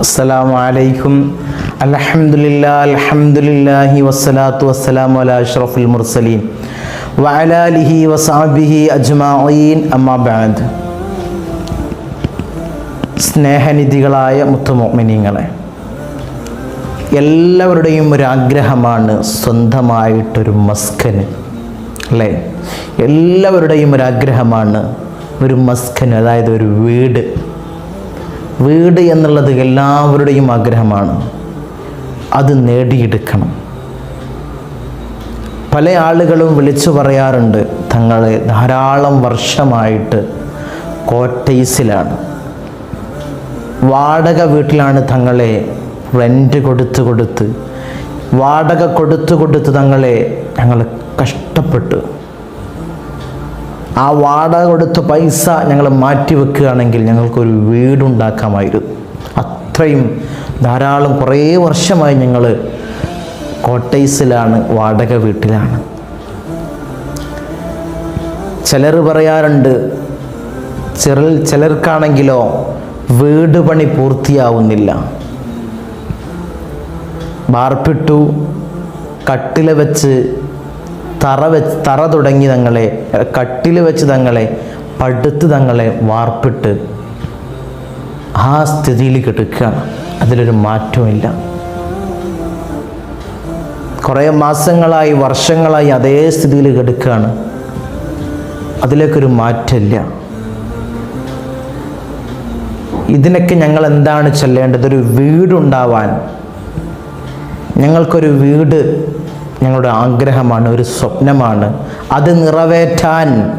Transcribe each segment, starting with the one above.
അസ്സലാമു അലൈക്കും. അൽഹംദുലില്ലാഹി അൽഹംദുലില്ലാഹി വസ്സലാത്തു വസ്സലാമു അലാ അഷ്റഫുൽ മുർസലീൻ. വഅലാ ആലിഹി വസഹബിഹി അജ്മഈൻ. അമ്മാ ബഅദ്. സ്നേഹനിധികളായ മുത്തുമോമിനിങ്ങളെ എല്ലാവരുടെയും ഒരു ആഗ്രഹമാണ് സ്വന്തമായിട്ടൊരു മസ്കന് അല്ലേ? എല്ലാവരുടെയും ഒരു ആഗ്രഹമാണ് ഒരു മസ്കൻ അതായത് ഒരു വീട്. വീട് എന്നുള്ളത് എല്ലാവരുടെയും ആഗ്രഹമാണ്. അത് നേടിയെടുക്കണം. പല ആളുകളും വിളിച്ചു പറയാറുണ്ട് തങ്ങളെ ധാരാളം വർഷമായിട്ട് കോട്ടേഴ്സിലാണ് വാടക വീട്ടിലാണ് തങ്ങളെ റെന്റ് കൊടുത്ത് കൊടുത്ത് വാടക കൊടുത്ത് കൊടുത്ത് തങ്ങളെ ഞങ്ങൾ കഷ്ടപ്പെട്ടു. ആ വാടക കൊടുത്ത പൈസ ഞങ്ങൾ മാറ്റി വെക്കുകയാണെങ്കിൽ ഞങ്ങൾക്കൊരു വീടുണ്ടാക്കാമായിരുന്നു. അത്രയും ധാരാളം കുറേ വർഷമായി ഞങ്ങൾ കോട്ടേഴ്സിലാണ് വാടക വീട്ടിലാണ്. ചിലർ പറയാറുണ്ട് ചില ചിലർക്കാണെങ്കിലോ വീട് പണി പൂർത്തിയാവുന്നില്ല. ബാർപ്പിട്ടു കട്ടില വെച്ച് തറ വെച്ച് തറ തുടങ്ങി തങ്ങളെ കട്ടിൽ വെച്ച് തങ്ങളെ പടുത്ത് തങ്ങളെ വാർപ്പിട്ട് ആ സ്ഥിതിയിൽ കിടക്കുകയാണ് അതിലൊരു മാറ്റമില്ല കുറേ മാസങ്ങളായി വർഷങ്ങളായി അതേ സ്ഥിതിയിൽ കിടക്കുകയാണ്. അതിലേക്കൊരു മാറ്റമില്ല. ഇതിനൊക്കെ ഞങ്ങൾ എന്താണ് ചെല്ലേണ്ടത്? ഒരു വീടുണ്ടാവാൻ. ഞങ്ങൾക്കൊരു വീട് ഞങ്ങളുടെ ആഗ്രഹമാണ് ഒരു സ്വപ്നമാണ്. അത് നിറവേറ്റാൻ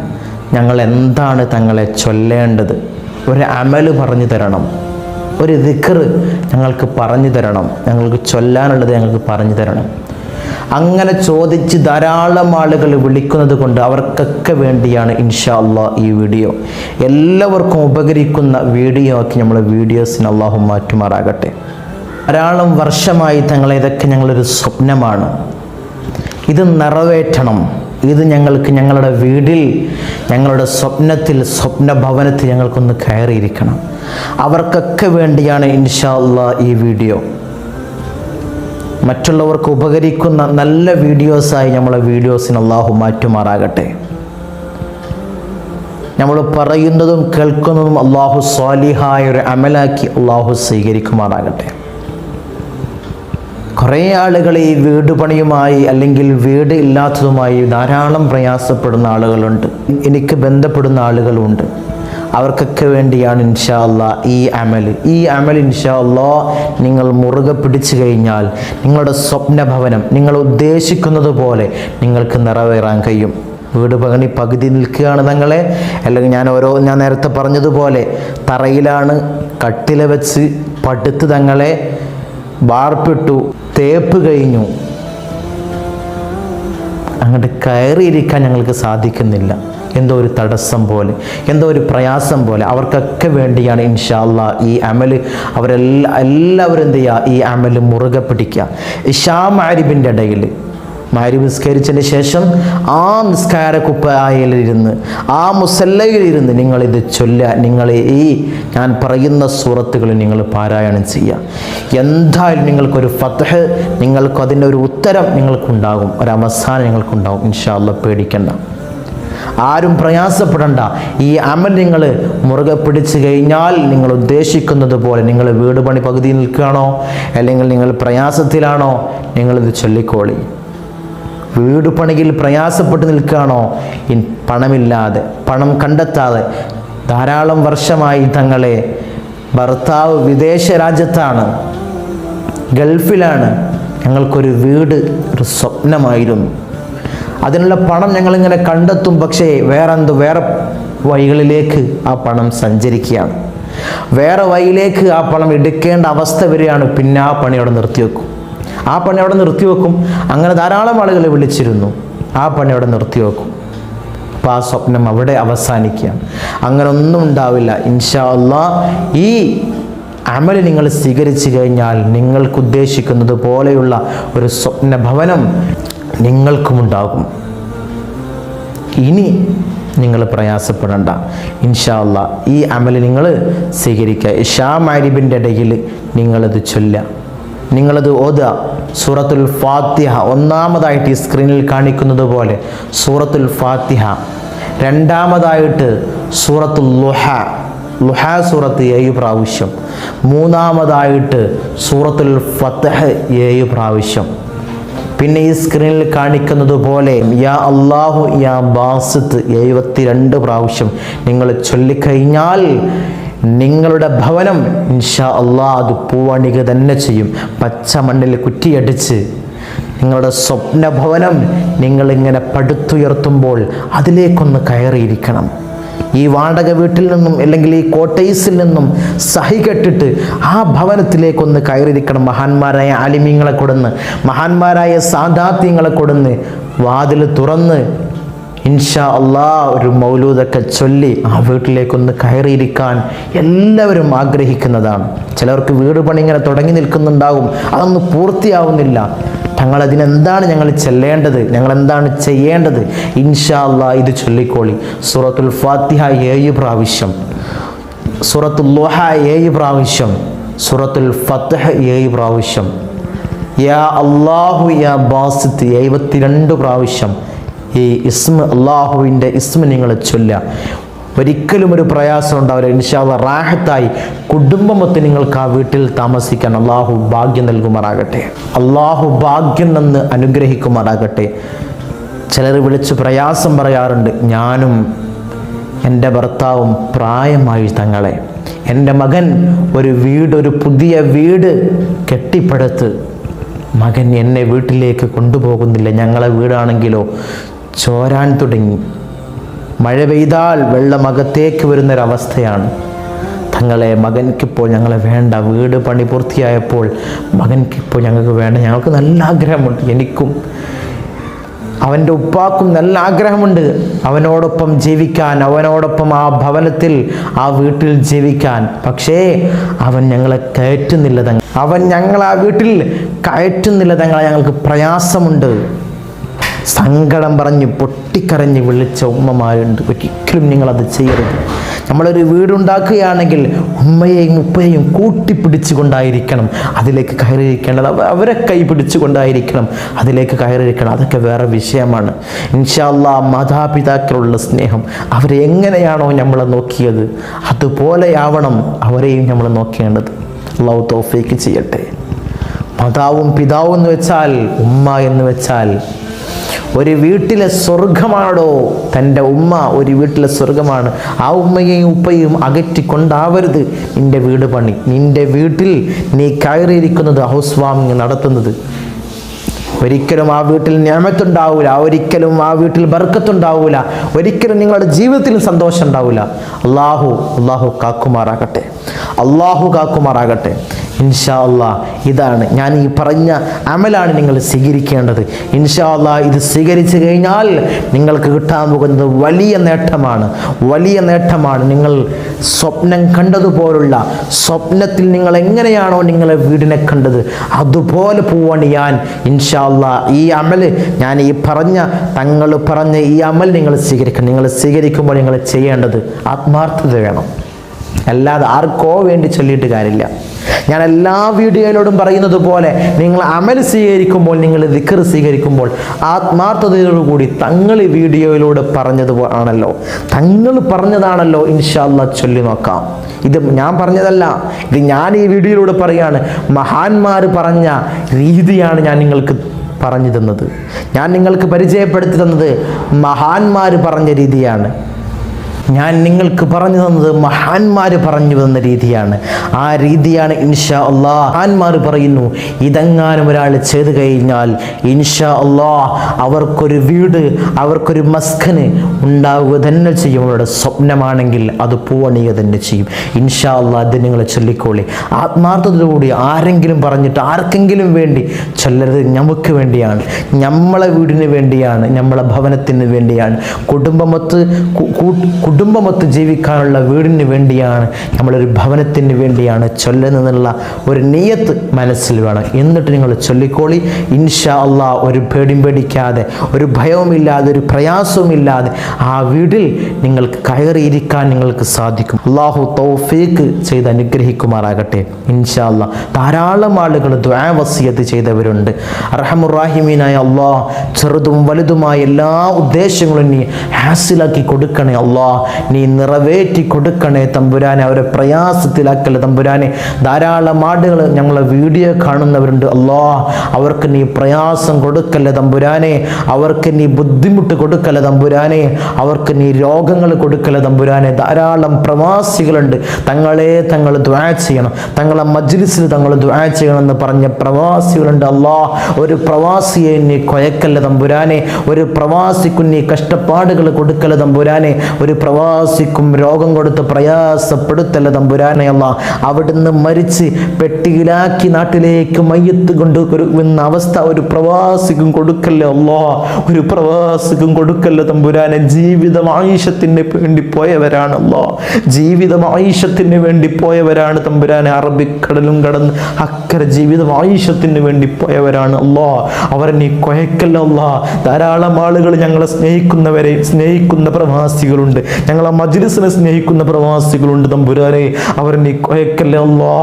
ഞങ്ങൾ എന്താണ് തങ്ങളെ ചൊല്ലേണ്ടത്? ഒരു അമൽ പറഞ്ഞു തരണം. ഒരു ദിക്കർ ഞങ്ങൾക്ക് പറഞ്ഞു തരണം. ഞങ്ങൾക്ക് ചൊല്ലാനുള്ളത് ഞങ്ങൾക്ക് പറഞ്ഞു തരണം. അങ്ങനെ ചോദിച്ച് ധാരാളം ആളുകൾ വിളിക്കുന്നത് കൊണ്ട് അവർക്കൊക്കെ വേണ്ടിയാണ് ഇൻഷാ അള്ളാ ഈ വീഡിയോ. എല്ലാവർക്കും ഉപകരിക്കുന്ന വീഡിയോ ആക്കി നമ്മൾ വീഡിയോസിന് അള്ളാഹു മാറ്റുമാറാകട്ടെ. ധാരാളം വർഷമായി തങ്ങളെ ഇതൊക്കെ ഞങ്ങളൊരു സ്വപ്നമാണ്. ഇത് നിറവേറ്റണം. ഇത് ഞങ്ങൾക്ക് ഞങ്ങളുടെ വീടിൽ ഞങ്ങളുടെ സ്വപ്നത്തിൽ സ്വപ്ന ഭവനത്തിൽ ഞങ്ങൾക്കൊന്ന് കയറിയിരിക്കണം. അവർക്കൊക്കെ വേണ്ടിയാണ് ഇൻഷാല്ല ഈ വീഡിയോ. മറ്റുള്ളവർക്ക് ഉപകരിക്കുന്ന നല്ല വീഡിയോസായി നമ്മളെ വീഡിയോസിന് അള്ളാഹു മാറ്റുമാറാകട്ടെ. നമ്മൾ പറയുന്നതും കേൾക്കുന്നതും അള്ളാഹു സ്വാലിഹായ ഒരു അമലാക്കി അള്ളാഹു സ്വീകരിക്കുമാറാകട്ടെ. കുറേ ആളുകൾ ഈ വീട് പണിയുമായി അല്ലെങ്കിൽ വീട് ഇല്ലാത്തതുമായി ധാരാളം പ്രയാസപ്പെടുന്ന ആളുകളുണ്ട്. എനിക്ക് ബന്ധപ്പെടുന്ന ആളുകളുണ്ട്. അവർക്കൊക്കെ വേണ്ടിയാണ് ഇൻഷാ അല്ല ഈ അമൽ. ഈ അമൽ ഇൻഷാ അല്ല നിങ്ങൾ മുറുകെ പിടിച്ചു കഴിഞ്ഞാൽ നിങ്ങളുടെ സ്വപ്നഭവനം നിങ്ങൾ ഉദ്ദേശിക്കുന്നത് പോലെ നിങ്ങൾക്ക് നിറവേറാൻ കഴിയും. വീട് പകണി പകുതി നിൽക്കുകയാണ് തങ്ങളെ. അല്ലെങ്കിൽ ഞാൻ ഓരോ ഞാൻ നേരത്തെ പറഞ്ഞതുപോലെ തറയിലാണ് കട്ടില വെച്ച് പടുത്ത് തങ്ങളെ. വാർപ്പിട്ടു തേപ്പ് കഴിഞ്ഞു. അങ്ങോട്ട് കയറിയിരിക്കാൻ ഞങ്ങൾക്ക് സാധിക്കുന്നില്ല. എന്തോ ഒരു തടസ്സം പോലെ എന്തോ ഒരു പ്രയാസം പോലെ. അവർക്കൊക്കെ വേണ്ടിയാണ് ഇൻഷാല്ല ഈ അമൽ. അവരെല്ലാ എല്ലാവരും എന്ത് ചെയ്യുക? ഈ അമൽ മുറുകെ പിടിക്കുക. ഇഷാ മാരിബിന്റെ ഇടയിൽ മാരിബ് നിസ്കരിച്ചതിന് ശേഷം ആ നിസ്കാര കുപ്പായയിലിരുന്ന് ആ മുസല്ലയിലിരുന്ന് നിങ്ങളിത് ചൊല്ല നിങ്ങൾ ഈ ഞാൻ പറയുന്ന സൂറത്തുകൾ നിങ്ങൾ പാരായണം ചെയ്യുക. എന്തായാലും നിങ്ങൾക്കൊരു ഫതഹ് നിങ്ങൾക്ക് അതിന്റെ ഒരു ഉത്തരം നിങ്ങൾക്കുണ്ടാകും. ഒരു അവസാനം നിങ്ങൾക്കുണ്ടാകും. ഇൻഷാല്ല പേടിക്കണ്ട. ആരും പ്രയാസപ്പെടണ്ട. ഈ അമൽ നിങ്ങൾ മുറുകെ പിടിച്ചു കഴിഞ്ഞാൽ നിങ്ങൾ ഉദ്ദേശിക്കുന്നത് പോലെ നിങ്ങൾ വീട് പണി പകുതി നിൽക്കുകയാണോ? അല്ലെങ്കിൽ നിങ്ങൾ പ്രയാസത്തിലാണോ? നിങ്ങളിത് ചൊല്ലിക്കോളി. വീട് പണിയിൽ പ്രയാസപ്പെട്ട് നിൽക്കുകയാണോ? ഇൻ പണമില്ലാതെ പണം കണ്ടെത്താതെ ധാരാളം വർഷമായി തങ്ങളെ ഭർത്താവ് വിദേശ രാജ്യത്താണ് ഗൾഫിലാണ്. ഞങ്ങൾക്കൊരു വീട് ഒരു സ്വപ്നമായിരുന്നു. അതിനുള്ള പണം ഞങ്ങളിങ്ങനെ കണ്ടെത്തും പക്ഷേ വേറെന്ത് വേറെ വഴികളിലേക്ക് ആ പണം സഞ്ചരിക്കുകയാണ്. വേറെ വഴിയിലേക്ക് ആ പണം എടുക്കേണ്ട അവസ്ഥ വരികയാണ് പിന്നെ ആ പണി അവിടെ നിർത്തിവെക്കും. ആ പണി അവിടെ നിർത്തിവെക്കും അങ്ങനെ ധാരാളം ആളുകളെ വിളിച്ചിരുന്നു. ആ പണി അവിടെ നിർത്തിവെക്കും അപ്പോൾ ആ സ്വപ്നം അവിടെ അവസാനിക്കുകയാണ് അങ്ങനെ ഒന്നും ഉണ്ടാവില്ല. ഇൻഷാ അള്ളാ ഈ അമൽ നിങ്ങൾ സ്വീകരിച്ചു കഴിഞ്ഞാൽ നിങ്ങൾക്ക് ഉദ്ദേശിക്കുന്നത് പോലെയുള്ള ഒരു സ്വപ്ന ഭവനം നിങ്ങൾക്കുമുണ്ടാകും ഇനി നിങ്ങൾ പ്രയാസപ്പെടേണ്ട. ഇൻഷാല്ല ഈ അമൽ നിങ്ങൾ സ്വീകരിക്കുക. ഇഷാ മാരിബിന്റെ ഇടയിൽ നിങ്ങളത് ചൊല്ലുക. നിങ്ങളത് ഓതുക. സൂറത്തുൽ ഫാത്തിഹ ഒന്നാമതായിട്ട് ഈ സ്ക്രീനിൽ കാണിക്കുന്നത് പോലെ സൂറത്തുൽ ഫാത്തിഹ. രണ്ടാമതായിട്ട് സൂറത്തുൽ ലുഹ. ലുഹ സൂറത്ത് ഏഴ് പ്രാവശ്യം. മൂന്നാമതായിട്ട് സൂറത്തുൽ ഫത്തഹ് ഏഴ് പ്രാവശ്യം. പിന്നെ ഈ സ്ക്രീനിൽ കാണിക്കുന്നത് പോലെ യാ അള്ളാഹു യാ ബാസിത്ത് എഴുപത്തിരണ്ട് പ്രാവശ്യം നിങ്ങൾ ചൊല്ലിക്കഴിഞ്ഞാൽ നിങ്ങളുടെ ഭവനം ഇൻഷാ അള്ളാ അത് പൂവണിക തന്നെ ചെയ്യും. പച്ച മണ്ണിൽ കുറ്റിയടിച്ച് നിങ്ങളുടെ സ്വപ്ന ഭവനം നിങ്ങളിങ്ങനെ പടുത്തുയർത്തുമ്പോൾ അതിലേക്കൊന്ന് കയറിയിരിക്കണം. ഈ വാടക വീട്ടിൽ നിന്നും അല്ലെങ്കിൽ ഈ കോട്ടേഴ്സിൽ നിന്നും സഹി കെട്ടിട്ട് ആ ഭവനത്തിലേക്കൊന്ന് കയറിയിരിക്കണം. മഹാന്മാരായ ആലിമീങ്ങളെ കൊടുന്ന് മഹാന്മാരായ സാധാത്യങ്ങളെ കൊടുന്ന് വാതിൽ തുറന്ന് ഇൻഷാ അള്ളാ ഒരു മൗലൂദൊക്കെ ചൊല്ലി ആ വീട്ടിലേക്കൊന്ന് കയറിയിരിക്കാൻ എല്ലാവരും ആഗ്രഹിക്കുന്നതാണ്. ചിലർക്ക് വീട് പണി ഇങ്ങനെ തുടങ്ങി നിൽക്കുന്നുണ്ടാകും. അതൊന്നും പൂർത്തിയാവുന്നില്ല. ഞങ്ങൾ അതിനെന്താണ് ഞങ്ങൾ ചെല്ലേണ്ടത്? ഞങ്ങൾ എന്താണ് ചെയ്യേണ്ടത്? ഇൻഷാ അള്ളാ ഇത് ചൊല്ലിക്കോളി. സൂറത്തുൽ ഫാത്തിഹ ഏഴ് പ്രാവശ്യം. സൂറത്തുൽ ലോഹ ഏഴ് പ്രാവശ്യം. സൂറത്തുൽ ഫത്തഹ് ഏഴ് പ്രാവശ്യം. യാ അള്ളാഹു യാ ബാസിത്ത് എഴുപത്തിരണ്ട് പ്രാവശ്യം. ഈ ഇസ്മ അള്ളാഹുവിന്റെ ഇസ്മ നിങ്ങൾ ചൊല്ല ഒരിക്കലും ഒരു പ്രയാസം ഉണ്ടാവില്ല. ഇൻഷാല്ല റാഹത്തായി കുടുംബമൊത്ത് നിങ്ങൾക്ക് ആ വീട്ടിൽ താമസിക്കാൻ അള്ളാഹു ഭാഗ്യം നൽകുമാറാകട്ടെ. അള്ളാഹു ഭാഗ്യം നിന്ന് അനുഗ്രഹിക്കുമാറാകട്ടെ. ചിലർ വിളിച്ച് പ്രയാസം പറയാറുണ്ട് ഞാനും എന്റെ ഭർത്താവും പ്രായമായി തങ്ങളെ. എന്റെ മകൻ ഒരു വീട് ഒരു പുതിയ വീട് കെട്ടിപ്പടുത്ത് മകൻ എന്നെ വീട്ടിലേക്ക് കൊണ്ടുപോകുന്നില്ല. ഞങ്ങളെ വീടാണെങ്കിലോ ചോരാൻ തുടങ്ങി. മഴ പെയ്താൽ വെള്ളം അകത്തേക്ക് വരുന്നൊരവസ്ഥയാണ്. തങ്ങളെ മകൻക്കിപ്പോൾ ഞങ്ങളെ വേണ്ട. വീട് പണി പൂർത്തിയായപ്പോൾ മകൻക്കിപ്പോൾ ഞങ്ങൾക്ക് വേണ്ട. ഞങ്ങൾക്ക് നല്ല ആഗ്രഹമുണ്ട്. എനിക്കും അവന്റെ ഉപ്പാക്കും നല്ല ആഗ്രഹമുണ്ട്. അവനോടൊപ്പം ജീവിക്കാൻ അവനോടൊപ്പം ആ ഭവനത്തിൽ ആ വീട്ടിൽ ജീവിക്കാൻ. പക്ഷേ അവൻ ഞങ്ങളെ കയറ്റുന്നില്ല തങ്ങൾ അവൻ ഞങ്ങൾ ആ വീട്ടിൽ കയറ്റുന്നില്ല തങ്ങളെ ഞങ്ങൾക്ക് പ്രയാസമുണ്ട്. സങ്കടം പറഞ്ഞ് പൊട്ടിക്കരഞ്ഞ് വിളിച്ച ഉമ്മമാരുണ്ട്. ഒരിക്കലും നിങ്ങളത് ചെയ്യരുത്. നമ്മളൊരു വീടുണ്ടാക്കുകയാണെങ്കിൽ ഉമ്മയെയും ഉപ്പയെയും കൂട്ടിപ്പിടിച്ചുകൊണ്ടായിരിക്കണം അതിലേക്ക് കയറിയിരിക്കേണ്ടത് അവരെ കൈ പിടിച്ചുകൊണ്ടായിരിക്കണം അതിലേക്ക് കയറിയിരിക്കണം. അതൊക്കെ വേറെ വിഷയമാണ്. ഇൻഷാല്ല മാതാപിതാക്കളുള്ള സ്നേഹം അവരെ എങ്ങനെയാണോ നമ്മളെ നോക്കിയത് അതുപോലെയാവണം അവരെയും നമ്മൾ നോക്കേണ്ടത്. അള്ളാഹു തോഫേക്ക് ചെയ്യട്ടെ. മാതാവും പിതാവും എന്ന് വെച്ചാൽ ഉമ്മ എന്ന് വെച്ചാൽ ഒരു വീട്ടിലെ സ്വർഗമാണോ തന്റെ ഉമ്മ ഒരു വീട്ടിലെ സ്വർഗമാണ്. ആ ഉമ്മയെയും ഉപ്പയും അകറ്റിക്കൊണ്ടാവരുത് നിന്റെ വീട് പണി. നിന്റെ വീട്ടിൽ നീ കയറിയിരിക്കുന്നത് ഹൗസ് വാമിങ് നടത്തുന്നത്. ഒരിക്കലും ആ വീട്ടിൽ ഞാമത്തുണ്ടാവില്ല ഒരിക്കലും ആ വീട്ടിൽ ബർക്കത്തുണ്ടാവില്ല ഒരിക്കലും നിങ്ങളുടെ ജീവിതത്തിൽ സന്തോഷം ഉണ്ടാവില്ല അള്ളാഹു അള്ളാഹു കാക്കുമാറാകട്ടെ. അള്ളാഹു കാക്കുമാറാകട്ടെ. ഇൻഷാ അള്ളാ ഇതാണ് ഞാൻ ഈ പറഞ്ഞ അമലാണ് നിങ്ങൾ സ്വീകരിക്കേണ്ടത്. ഇൻഷാ അള്ളാ ഇത് സ്വീകരിച്ചു കഴിഞ്ഞാൽ നിങ്ങൾക്ക് കിട്ടാൻ പോകുന്നത് വലിയ നേട്ടമാണ്. വലിയ നേട്ടമാണ് നിങ്ങൾ സ്വപ്നം കണ്ടതുപോലുള്ള സ്വപ്നത്തിൽ നിങ്ങൾ എങ്ങനെയാണോ നിങ്ങളെ വീടിനെ കണ്ടത് അതുപോലെ പോവണിയാൻ ഇൻഷാ അള്ളാ ഈ അമൽ ഞാൻ ഈ പറഞ്ഞ തങ്ങൾ പറഞ്ഞ ഈ അമൽ നിങ്ങൾ സ്വീകരിക്കണം. നിങ്ങൾ സ്വീകരിക്കുമ്പോൾ നിങ്ങൾ ചെയ്യേണ്ടത് ആത്മാർത്ഥത വേണം. അല്ലാതെ ആർക്കോ വേണ്ടി ചൊല്ലിയിട്ട് കാര്യമില്ല. ഞാൻ എല്ലാ വീഡിയോയിലോടും പറയുന്നത് പോലെ നിങ്ങൾ അമൽ സ്വീകരിക്കുമ്പോൾ നിങ്ങൾ ദിക്കർ സ്വീകരിക്കുമ്പോൾ ആത്മാർത്ഥതയോടുകൂടി തങ്ങൾ ഈ വീഡിയോയിലൂടെ പറഞ്ഞത് ആണല്ലോ. തങ്ങൾ പറഞ്ഞതാണല്ലോ ഇൻഷാല്ല ചൊല്ലി നോക്കാം. ഇത് ഞാൻ പറഞ്ഞതല്ല. ഇത് ഞാൻ ഈ വീഡിയോയിലൂടെ പറയാണ്. മഹാന്മാർ പറഞ്ഞ രീതിയാണ് ഞാൻ നിങ്ങൾക്ക് പറഞ്ഞു തന്നത്. ഞാൻ നിങ്ങൾക്ക് പരിചയപ്പെടുത്തി തന്നത് മഹാന്മാർ പറഞ്ഞ രീതിയാണ്. ഞാൻ നിങ്ങൾക്ക് പറഞ്ഞു തന്നത് മഹാന്മാർ പറഞ്ഞു തന്ന രീതിയാണ്. ആ രീതിയാണ് ഇൻഷാ അള്ളാ മഹാന്മാർ പറയുന്നു ഇതെങ്ങാനും ഒരാൾ ചെയ്തു കഴിഞ്ഞാൽ ഇൻഷാ അള്ളാ അവർക്കൊരു വീട് അവർക്കൊരു മസ്കന് ഉണ്ടാവുക തന്നെ ചെയ്യും. അവരുടെ സ്വപ്നമാണെങ്കിൽ അത് പൂവണിയുക തന്നെ ചെയ്യും. ഇൻഷാ അള്ളാ അത് നിങ്ങൾ ചൊല്ലിക്കോളി. ആത്മാർത്ഥതയോടുകൂടി ആരെങ്കിലും പറഞ്ഞിട്ട് ആർക്കെങ്കിലും വേണ്ടി ചൊല്ലരുത് നമുക്ക് വേണ്ടിയാണ്. നമ്മളെ വീടിന് വേണ്ടിയാണ് നമ്മളെ ഭവനത്തിന് വേണ്ടിയാണ്. കുടുംബമൊത്ത് കുടുംബമൊത്ത് ജീവിക്കാനുള്ള വീടിന് വേണ്ടിയാണ് നമ്മളൊരു ഭവനത്തിന് വേണ്ടിയാണ് ചൊല്ലുന്നതെന്നുള്ള ഒരു നിയത്ത് മനസ്സിൽ വേണം. എന്നിട്ട് നിങ്ങൾ ചൊല്ലിക്കോളി. ഇൻഷാ അള്ളാ ഒരു പേടിയും പേടിക്കാതെ ഒരു ഭയവുമില്ലാതെ ഒരു പ്രയാസവുമില്ലാതെ ആ വീട്ടിൽ നിങ്ങൾക്ക് കയറിയിരിക്കാൻ നിങ്ങൾക്ക് സാധിക്കും. അള്ളാഹു തൗഫീക്ക് ചെയ്ത് അനുഗ്രഹിക്കുമാറാകട്ടെ. ഇൻഷാ അള്ളാ ധാരാളം ആളുകൾ ദ്വാവസിയത്ത് ചെയ്തവരുണ്ട്. അർഹമുറാഹിമീനായ അള്ളാഹ് ചെറുതും വലുതുമായ എല്ലാ ഉദ്ദേശങ്ങളും നീ ഹാസിലാക്കി കൊടുക്കണേ അള്ളാ. നീ നിറവേറ്റി കൊടുക്കണേ തമ്പുരാനെ. അവരെ പ്രയാസത്തിലാക്കല്ലേ തമ്പുരാനെ. ധാരാളം ആടുകൾ ഞങ്ങളെ വീഡിയോ കാണുന്നവരുണ്ട്. അല്ലോ അവർക്ക് നീ പ്രയാസം കൊടുക്കല്ലേ തമ്പുരാനെ. അവർക്ക് നീ ബുദ്ധിമുട്ട് കൊടുക്കല്ലേ തമ്പുരാനെ. അവർക്ക് നീ രോഗങ്ങൾ കൊടുക്കല്ലേ തമ്പുരാനെ. ധാരാളം പ്രവാസികളുണ്ട്. തങ്ങളെ തങ്ങൾ ദ്വാ ചെയ്യണം. തങ്ങളെ മജ്ലിസിൽ തങ്ങൾ ദ്വാ ചെയ്യണമെന്ന് പറഞ്ഞ പ്രവാസികളുണ്ട്. അല്ലോ ഒരു പ്രവാസിയെ നീ കൊയക്കല്ലേ തമ്പുരാനെ. ഒരു പ്രവാസിക്കു നീ കഷ്ടപ്പാടുകൾ കൊടുക്കല്ല തമ്പുരാനെ. ഒരു പ്രവാസിക്കും രോഗം കൊടുത്ത് പ്രയാസപ്പെടുത്തല്ല തമ്പുരാനെ അല്ല. അവിടുന്ന് മരിച്ച് പെട്ടിയിലാക്കി നാട്ടിലേക്ക് മയ്യത്ത് കൊണ്ട് വരുന്ന അവസ്ഥ ഒരു പ്രവാസിക്കും കൊടുക്കല്ലേ അല്ലോ. ഒരു പ്രവാസിക്കും കൊടുക്കല്ല തമ്പുരാനെ. ജീവിതം ആയുഷത്തിന് വേണ്ടി പോയവരാണല്ലോ ജീവിതം ആയുഷത്തിന് വേണ്ടി പോയവരാണ് തമ്പുരാനെ. അറബിക്കടലും കടന്ന് അക്കരെ ജീവിതം ആയുഷത്തിന് വേണ്ടി പോയവരാണ് അല്ലോ. അവരെ നീ കൊയക്കല്ല ധാരാളം ആളുകൾ ഞങ്ങളെ സ്നേഹിക്കുന്നവരെ സ്നേഹിക്കുന്ന പ്രവാസികളുണ്ട്. ഞങ്ങളെ മജ്ലിസിനെ സ്നേഹിക്കുന്ന പ്രവാസികളുണ്ട് തമ്പുരാനെ. അവരെ നീ കൊയക്കല്ലേ അല്ലാ?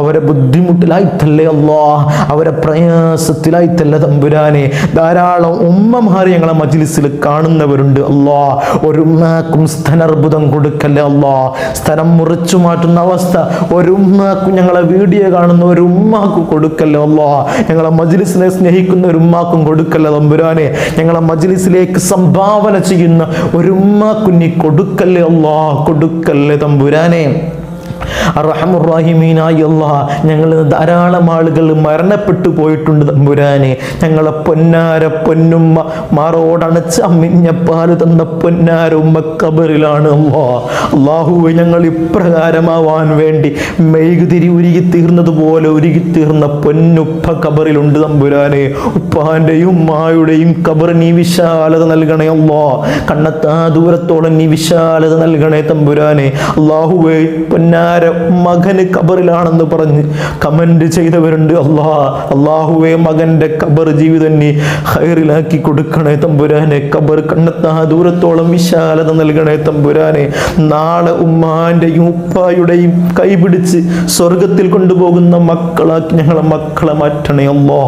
അവരെ ബുദ്ധിമുട്ടിലായിത്തല്ലേ അല്ലാ? അവരെ പ്രയാസത്തിലായിത്തല്ല തമ്പുരാനെ? ധാരാളം ഉമ്മമാർ ഞങ്ങളെ മജ്ലിസിൽ കാണുന്നവരുണ്ട് അല്ലാ. ഒരു ഉമ്മാക്കും സ്ഥനർബുദം കൊടുക്കല്ലേ അല്ലാ. സ്ഥലം മുറിച്ചു മാറ്റുന്ന അവസ്ഥ ഒരു ഉമ്മാക്കും ഞങ്ങളെ വീഡിയോ കാണുന്ന ഒരു ഉമ്മാക്കും കൊടുക്കല്ലേ അല്ലാ. ഞങ്ങളെ മജ്ലിസിനെ സ്നേഹിക്കുന്ന ഒരു ഉമ്മാക്കും കൊടുക്കല്ലേ തമ്പുരാനെ? ഞങ്ങളെ മജ്ലിസിലേക്ക് സംഭാവന ചെയ്യുന്ന ഒരു ഉമ്മാക്കും നീ കൊടുക്കല്ലേ അള്ളാ കൊടുക്കല്ലേ തമ്പുരാനെ. അല്ലാ ഞങ്ങൾ ധാരാളം ആളുകൾ മരണപ്പെട്ടു പോയിട്ടുണ്ട് തമ്പുരാനെ. ഞങ്ങളെ പൊന്നാര പൊന്നുമ്മ മാറോടണച്ച് അമ്മിഞ്ഞപ്പാൽ തന്ന പൊന്നാര ഉമ്മ കബറിലാണ് അല്ലാ അള്ളാഹുവെ ഞങ്ങൾ ഇപ്രകാരമാവാൻ വേണ്ടി മെഴുകുതിരി ഉരുകി തീർന്നതുപോലെ ഉരുകി തീർന്ന പൊന്നുപ്പ കബറിലുണ്ട് തമ്പുരാനെ. ഉപ്പാന്റെയും ഉമ്മായുടെയും കബർ നീ വിശാലത നൽകണേ അള്ളാ കണ്ണത്താ ദൂരത്തോളം നീ വിശാലത നൽകണേ തമ്പുരാനെ. അള്ളാഹുവെ പൊന്നാര മകന് കബറിലാണെന്ന് പറഞ്ഞ് കമന്റ് ചെയ്തവരുണ്ട് അള്ളാ അള്ളാഹുവെ മകന്റെ കബർ ജീവിതം നീ ഹൈറിലാക്കി കൊടുക്കണേ തമ്പുരാനെ. കബർ കണ്ടെത്താ ദൂരത്തോളം വിശാലത നൽകണേ തമ്പുരാനെ. നാളെ ഉമ്മാന്റെയും ഉപ്പായുടെയും കൈപിടിച്ച് സ്വർഗത്തിൽ കൊണ്ടുപോകുന്ന മക്കളാക്കി ഞങ്ങളെ മക്കളെ മാറ്റണേ അല്ലോ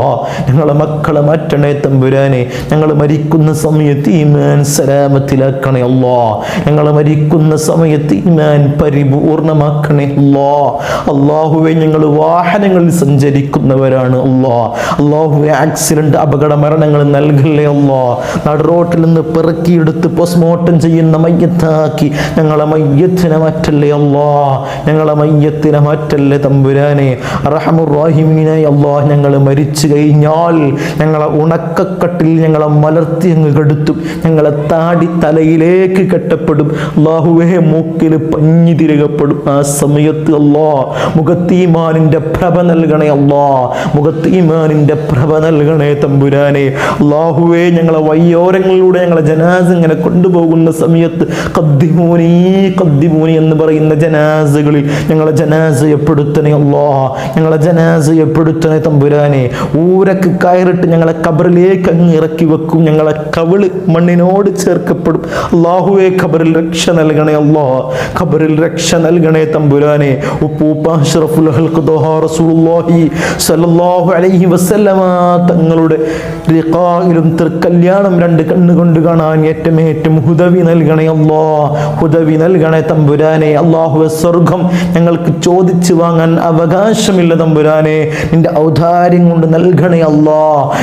ഞങ്ങളെ മക്കളെ മാറ്റണേ തമ്പുരാനെ. ഞങ്ങൾ മരിക്കുന്ന സമയത്ത് ഈമാൻ സലാമത്തിലാക്കണേ അല്ലോ ഞങ്ങളെ മരിക്കുന്ന സമയത്ത് ഈമാൻ പരിപൂർണമാക്കണേ അല്ലോ അള്ളാഹുവെ ഞങ്ങൾ വാഹനങ്ങളിൽ സഞ്ചരിക്കുന്നവരാണ് അല്ലാ. അള്ളാഹുവെ ആക്സിഡന്റ് അപകട മരണങ്ങൾ നൽകല്ലേ അല്ലോ. നടുറോട്ടിൽ നിന്ന് പെറുക്കിയെടുത്ത് പോസ്റ്റ്മോർട്ടം ചെയ്യുന്ന മയ്യത്താക്കി ഞങ്ങളെ മയ്യത്തിനെ മാറ്റല്ലേ അല്ലാ. ഞങ്ങളെ മയ്യത്തിനെ മാറ്റല്ലേ തമ്പുരാനെ. റഹമുറാഹിമീനായി അല്ലാ ഞങ്ങൾ മരിച്ചു കഴിഞ്ഞാൽ ഞങ്ങളെ ഉണക്കക്കട്ടിൽ ഞങ്ങളെ മലർത്തി അങ്ങ് കെടുത്തും ഞങ്ങളെ താടി തലയിലേക്ക് കെട്ടപ്പെടും. അള്ളാഹുവേ മൂക്കിൽ പഞ്ഞി തിരകപ്പെടും. ആ സമയത്ത് അല്ലോ മുഖത്തീമാനിന്റെ പ്രഭ നൽകണേ അല്ലോ മുഖത്തീമാനിന്റെ പ്രഭ നൽകണേ തമ്പുരാനെ. അള്ളാഹുവേ ഞങ്ങളെ വയ്യോരങ്ങളിലൂടെ ഞങ്ങളെ ജനാസ് ഇങ്ങനെ കൊണ്ടുപോകുന്ന സമയത്ത് കദ്ദിമൂനി കദ്ദിമൂനി എന്ന് പറയുന്ന ജനാസകളിൽ ഞങ്ങളെ ജനാസ് ജനാസയപ്പെടുത്തണേ അല്ലോ ഞങ്ങളെ ജനാസ് ജനാസയപ്പെടുത്തണേ തമ്പുരാനെ. ഊരക്ക് കയറിട്ട് ഞങ്ങളെ കബറിലേക്ക് അങ്ങ് ഇറക്കി വെക്കും ഞങ്ങളെ കവിൾ മണ്ണിനോട് ചേർക്കപ്പെടും. അള്ളാഹുവേ ഖബറിൽ രക്ഷ നൽകണേ അല്ലോ ഖബറിൽ രക്ഷ നൽകണേ തമ്പുരാനെ അലൈഹി വസല്ലമ തങ്ങളുടെ റിഖായിലും തൃക്കല്യാണം രണ്ട് കണ്ണുകൊണ്ട് കാണാൻ ഏറ്റവും ഏറ്റവും ഹുദവി നൽകണേ അല്ലാ ഹുദവി നൽകണേ തമ്പുരാനെ. അള്ളാഹുവെ സ്വർഗം ഞങ്ങൾക്ക് ചോദിച്ചു വാങ്ങാൻ അവകാശമില്ല തമ്പുരാനെ. നിന്റെ ഔദാര്യം കൊണ്ട് നൽകണേ അല്ലാ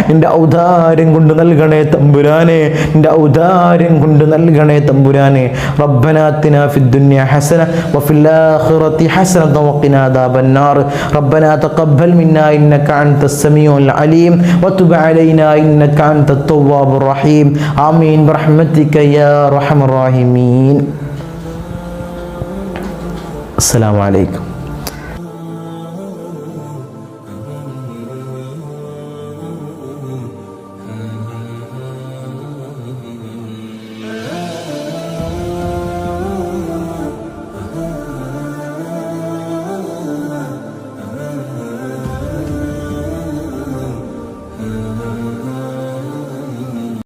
നിന്റെ ഔദാര്യം കൊണ്ട് നൽകണേ തമ്പുരാനെ. നിന്റെ ഔദാര്യം കൊണ്ട് നൽകണേ തമ്പുരാനെ. റബ്ബനാത്തിന ഫിദ്ദുന്യ ഹസന വഫില്ലാഹ് الآخرة حسنة وقنا عذاب النار. ربنا تقبل منا إنك أنت السميع العليم. وتب علينا إنك أنت التواب الرحيم. آمين. برحمتك يا أرحم الراحمين. السلام عليكم.